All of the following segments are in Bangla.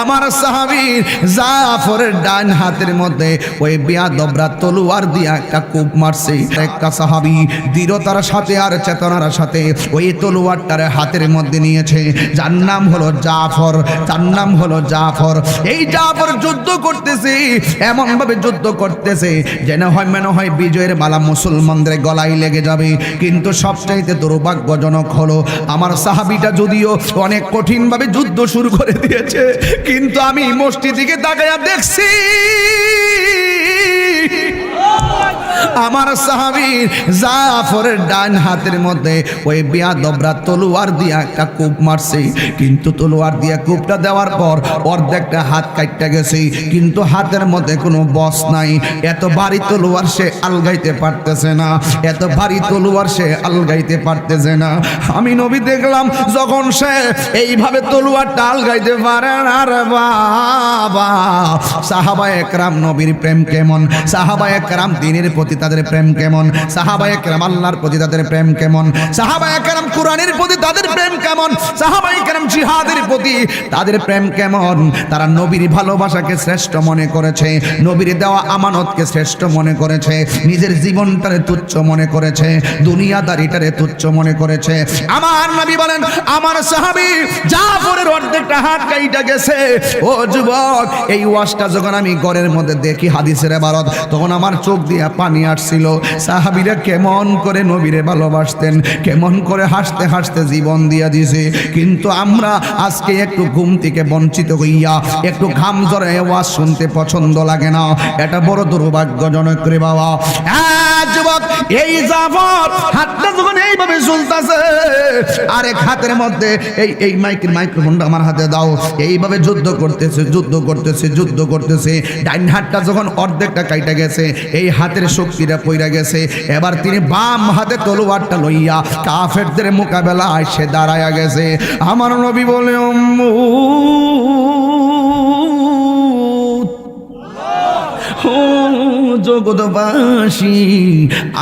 আমার সাহাবীর জাফরের ডান হাতের মধ্যে ওই বিয়াদবরা তলোয়ার দিয়া একটা কূপ মারছে। একটা সাহাবী দৃঢ়তার সাথে আর চেতনার সাথে ওই তলোয়ারটার হাতের মধ্যে নিয়েছে। যার নাম হলো জাফর, তার নাম হলো জাফর। এই জাফর যুদ্ধ করতেছে এমন ভাবে যুদ্ধ করতেছে যেন হয় মনে হয় বিজয়ের মালা মুসলমানদের গলায় লেগে যাবে। কিন্তু সবচাইতে দুর্ভাগ্যজনক হলো, আমার সাহাবিটা যদিও অনেক কঠিনভাবে যুদ্ধ শুরু করে দিয়েছে কিন্তু আমি মসজিদিকে তাকাইয়া দেখছি। আমার সাহাবীর জাফরের ডান হাতের মধ্যে ওই বিয়াদবরা তলোয়ার দিয়া একটা কূপ মারছে। কিন্তু তলোয়ার দিয়া কূপটা দেওয়ার পর অর্ধেকটা হাত কাটতে গেছে। কিন্তু হাতের মধ্যে কোনো বস নাই। এত ভারী তলোয়ার সে আলগাইতে পারতেছে না। এত ভারী তলোয়ার সে আলগাইতে পারতেছে না। আমি নবী দেখলাম যখন সে এইভাবে তলোয়ারটা আলগাইতে পারে না রে বাবা। সাহাবা একরাম নবীর প্রেম কেমন? সাহাবা একরাম দিনের প্রতি তাদের প্রেম কেমন? সাহাবা একরাম আল্লাহর প্রতি তাদের প্রেম কেমন? সাহাবা একরাম কোরআনের প্রতি তাদের প্রেম কেমন? সাহাবা একরাম জিহাদের প্রতি তাদের প্রেম কেমন? তারা নবীর ভালোবাসাকে শ্রেষ্ঠ মনে করেছে, নবীর দেওয়া আমানতকে শ্রেষ্ঠ মনে করেছে, নিজের জীবনটারে তুচ্ছ মনে করেছে, দুনিয়াদারিটারে তুচ্ছ মনে করেছে। আমার নবী বলেন, আমার সাহাবী জাফরের অর্ধেকটা হাত কাইটা গেছে। ও যুবক, এই ওয়াজটা যখন আমি ঘরের মধ্যে দেখি, হাদিসের এবারত, তখন আমার চোখ দিয়ে পানি আসছিল সাহাবিরা কেমন করে নবীরে ভালোবাসতেন, কেমন করে হাসতে হাসতে জীবন দিয়া দিছে। কিন্তু আমরা আজকে একটু ঘুম থেকে বঞ্চিত হইয়া, একটু ঘাম জড়ে ওয়াজ শুনতে পছন্দ লাগে না। এটা বড় দুর্ভাগ্যজনক রে বাবা। এই জাফর হাতটা যখন এইভাবে ঝুলতাছে আরেক হাতের মধ্যে এই এই মাইকের মাইক্রোফোনটা আমার হাতে দাও। এইভাবে যুদ্ধ করতেছে যুদ্ধ করতেছে যুদ্ধ করতেছে। ডাইন হাতটা যখন অর্ধেকটা কাইটা গেছে এই হাতের শক্তিটা পইরা গেছে। এবার তিনি বাম হাতে তলোয়ারটা লইয়া কাফেরদের মোকাবেলায় সে দাঁড়ায়া গেছে। আমার নবী বলে "উম্মু, জগৎবাসী।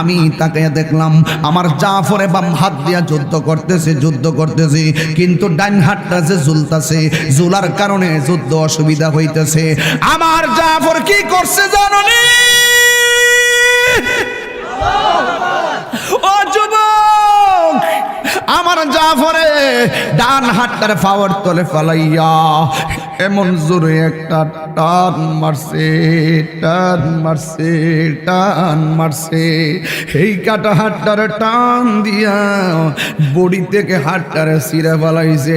আমি তাকে দেখলাম, আমার জাফরে বাম হাত দিয়া যুদ্ধ করতেছে যুদ্ধ করতেছে, কিন্তু যে ঝুলার কারণে যুদ্ধ অসুবিধা হইতেছে। আমার জাফর কি করছে জাননি? আমার জাফরে ডান হাতটার পাওয়ার তলে ফালাইয়া এমন জোরে একটা টান মারছে টান মারছে টান মারছে। এই কাটা হাতটার টান দিয়া বডি থেকে হাতটারে সিরে ফালাইছে।